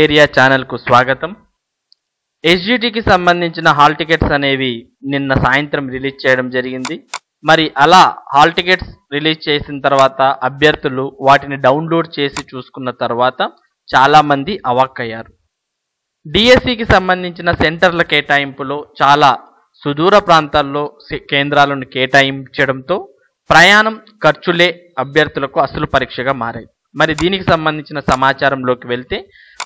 Area ఛానల్కు స్వాగతం. ఎస్జిటికి సంబంధించిన హాల్ టికెట్స్ అనేవి నిన్న సాయంత్రం రిలీజ్ చేయడం జరిగింది. మరి అలా హాల్ టికెట్స్ రిలీజ్ చేసిన తర్వాత అభ్యర్థులు వాటిని డౌన్లోడ్ చేసి చూసుకున్న తర్వాత చాలామంది అవాక్కయ్యారు డిఎస్సికి సంబంధించిన సెంటర్ల కేటాయింపులో చాలా సుదూర ప్రాంతాల్లో కేంద్రాలను కేటాయించడంతో ప్రయాణం ఖర్చులే అభ్యర్థులకు అసలు పరీక్షగా మారాయి. మరి దీనికి సంబంధించిన సమాచారంలోకి వెళ్తే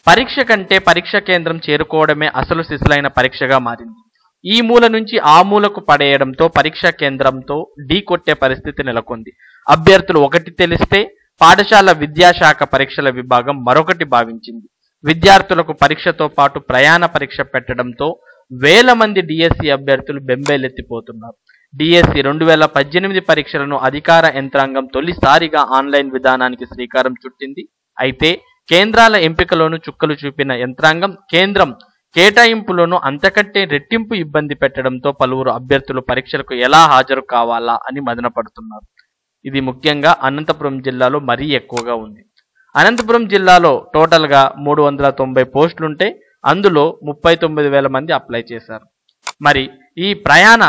పరీక్ష కంటే పరీక్ష కేంద్రం చేరుకోవడమే అసలు సిసలైన పరీక్షగా మారింది. ఈ మూల నుంచి ఆ మూలకు పడేయడంతో పరీక్షా కేంద్రంతో ఢీ కొట్టే పరిస్థితి నెలకొంది. అభ్యర్థులు ఒకటి తెలిస్తే పాఠశాల విద్యాశాఖ పరీక్షల విభాగం మరొకటి భావించింది. విద్యార్థులకు పరీక్షతో పాటు ప్రయాణ పరీక్ష పెట్టడంతో వేల మంది డిఎస్సి అభ్యర్థులు బెంబేలెత్తిపోతున్నారు. డిఎస్సి రెండు వేల పద్దెనిమిది పరీక్షలను అధికార యంత్రాంగం తొలిసారిగా ఆన్లైన్ విధానానికి శ్రీకారం చుట్టింది. అయితే కేంద్రాల ఎంపికలోను చుక్కలు చూపిన యంత్రాంగం కేంద్రం కేటాయింపులోను అంతకంటే రెట్టింపు ఇబ్బంది పెట్టడంతో పలువురు అభ్యర్థులు పరీక్షలకు ఎలా హాజరు కావాలా అని మదనపడుతున్నారు. ఇది ముఖ్యంగా అనంతపురం జిల్లాలో మరీ ఎక్కువగా ఉంది. అనంతపురం జిల్లాలో టోటల్గా మూడు వందల తొంభై పోస్టులుంటే అందులో ముప్పై తొమ్మిది వేల మంది అప్లై చేశారు. మరి ఈ ప్రయాణ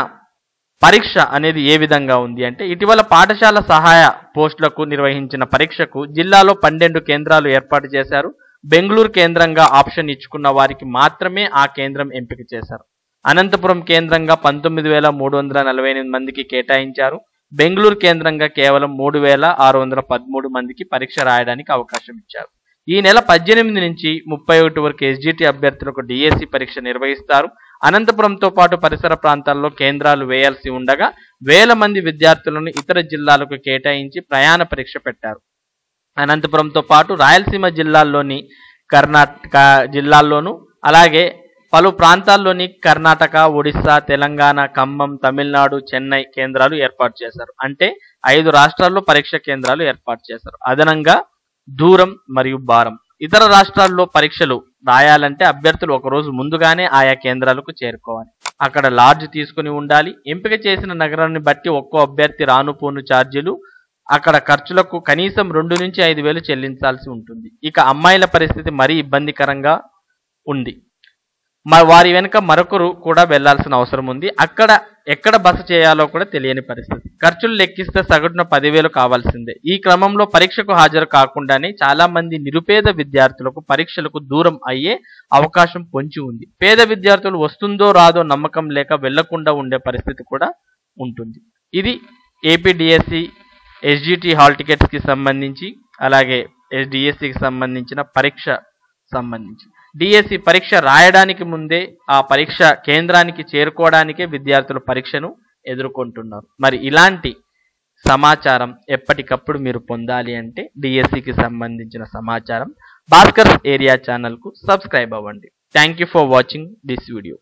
పరీక్ష అనేది ఏ విధంగా ఉంది అంటే ఇటీవల పాఠశాల సహాయ పోస్టులకు నిర్వహించిన పరీక్షకు జిల్లాలో పన్నెండు కేంద్రాలు ఏర్పాటు చేశారు. బెంగళూరు కేంద్రంగా ఆప్షన్ ఇచ్చుకున్న వారికి మాత్రమే ఆ కేంద్రం ఎంపిక చేశారు. అనంతపురం కేంద్రంగా పంతొమ్మిది వేల మూడు వందల నలభై ఎనిమిది మందికి కేటాయించారు. బెంగళూరు కేంద్రంగా కేవలం మూడు వేల ఆరు వందల పదమూడు మందికి పరీక్ష రాయడానికి అవకాశం ఇచ్చారు. ఈ నెల పద్దెనిమిది నుంచి ముప్పై ఒకటి వరకు ఎస్జిటి అభ్యర్థులకు డిఎస్సి పరీక్ష నిర్వహిస్తారు. అనంతపురంతో పాటు పరిసర ప్రాంతాల్లో కేంద్రాలు వేయాల్సి ఉండగా వేల మంది విద్యార్థులను ఇతర జిల్లాలకు కేటాయించి ప్రయాణ పరీక్ష పెట్టారు. అనంతపురంతో పాటు రాయలసీమ జిల్లాల్లోని కర్ణాటక జిల్లాల్లోనూ అలాగే పలు ప్రాంతాల్లోని కర్ణాటక ఒడిశా తెలంగాణ ఖమ్మం తమిళనాడు చెన్నై కేంద్రాలు ఏర్పాటు చేశారు. అంటే ఐదు రాష్ట్రాల్లో పరీక్ష కేంద్రాలు ఏర్పాటు చేశారు. అదనంగా దూరం మరియు భారం. ఇతర రాష్ట్రాల్లో పరీక్షలు రాయాలంటే అభ్యర్థులు ఒకరోజు ముందుగానే ఆయా కేంద్రాలకు చేరుకోవాలి. అక్కడ లాడ్జ్ తీసుకుని ఉండాలి. ఎంపిక చేసిన నగరాన్ని బట్టి ఒక్కో అభ్యర్థి రానుపోను ఛార్జీలు. అక్కడ ఖర్చులకు కనీసం రెండు నుంచి ఐదు వేలు చెల్లించాల్సి ఉంటుంది. ఇక అమ్మాయిల పరిస్థితి మరీ ఇబ్బందికరంగా ఉంది. వారి వెనుక మరొకరు కూడా వెళ్ళాల్సిన అవసరం ఉంది. అక్కడ ఎక్కడ బస చేయాలో కూడా తెలియని పరిస్థితి. ఖర్చులు లెక్కిస్తే సగటున పదివేలు కావాల్సిందే. ఈ క్రమంలో పరీక్షకు హాజరు కాకుండానే చాలా మంది నిరుపేద విద్యార్థులకు పరీక్షలకు దూరం అయ్యే అవకాశం పొంచి ఉంది. పేద విద్యార్థులు వస్తుందో రాదో నమ్మకం లేక వెళ్ళకుండా ఉండే పరిస్థితి కూడా ఉంటుంది. ఇది ఏపీడిఎస్సి ఎస్జిటి హాల్ టికెట్స్కి సంబంధించి అలాగే డిఎస్సికి సంబంధించిన పరీక్ష సంబంధించి. డిఎస్సి పరీక్ష రాయడానికి ముందే ఆ పరీక్ష కేంద్రానికి చేరుకోవడానికే విద్యార్థులు పరీక్షను ఎదుర్కొంటున్నారు. మరి ఇలాంటి సమాచారం ఎప్పటికప్పుడు మీరు పొందాలి అంటే డిఎస్సికి సంబంధించిన సమాచారం భాస్కర్ ఏరియా ఛానల్కు సబ్స్క్రైబ్ అవ్వండి. Thank you for watching this video